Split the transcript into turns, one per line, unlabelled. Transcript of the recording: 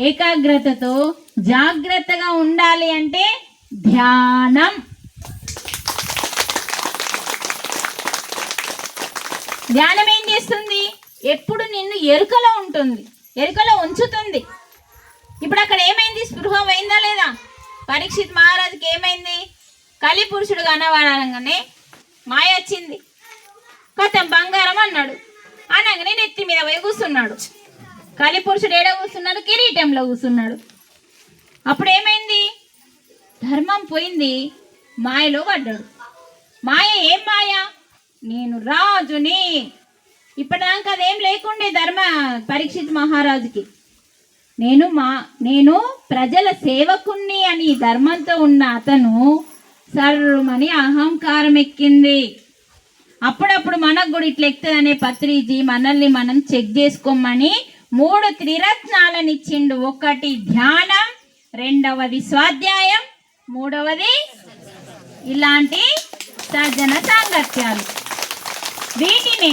ఏకాగ్రతతో జాగ్రత్తగా ఉండాలి అంటే ధ్యానం. ధ్యానం ఏం చేస్తుంది? ఎప్పుడు నిన్ను ఎరుకలో ఉంటుంది ఎరుకలో ఉంచుతుంది. ఇప్పుడు అక్కడ ఏమైంది? స్పృహ పోయిందా లేదా? పరీక్షిత్ మహారాజుకి ఏమైంది? కలి పురుషుడు కనబడగానే మాయ వచ్చింది. కొత్త బంగారం అన్నాడు. అనగానే నెత్తి మీద పోయి కూర్చున్నాడు. కలి పురుషుడు ఏడ కూర్చున్నాడు? కిరీటంలో కూర్చున్నాడు. అప్పుడు ఏమైంది? ధర్మం పోయింది. మాయలో పడ్డాడు. మాయ ఏం మాయ? నేను రాజుని. ఇప్పటిదాకా అదేం లేకుండే ధర్మ పరీక్షిత్ మహారాజుకి. నేను మా నేను ప్రజల సేవకుణ్ణి అని ధర్మంతో ఉన్న అతను సర్వమని అహంకారం ఎక్కింది. అప్పుడప్పుడు మనకు కూడా ఇట్లా ఎక్కుతుంది అనే పత్రిజీ మనల్ని మనం చెక్ చేసుకోమని మూడు త్రిరత్నాలను ఇచ్చిండు. ఒకటి ధ్యానం రెండవది స్వాధ్యాయం మూడవది ఇలాంటి సజ్జన సాంగత్యాలు. వీటిని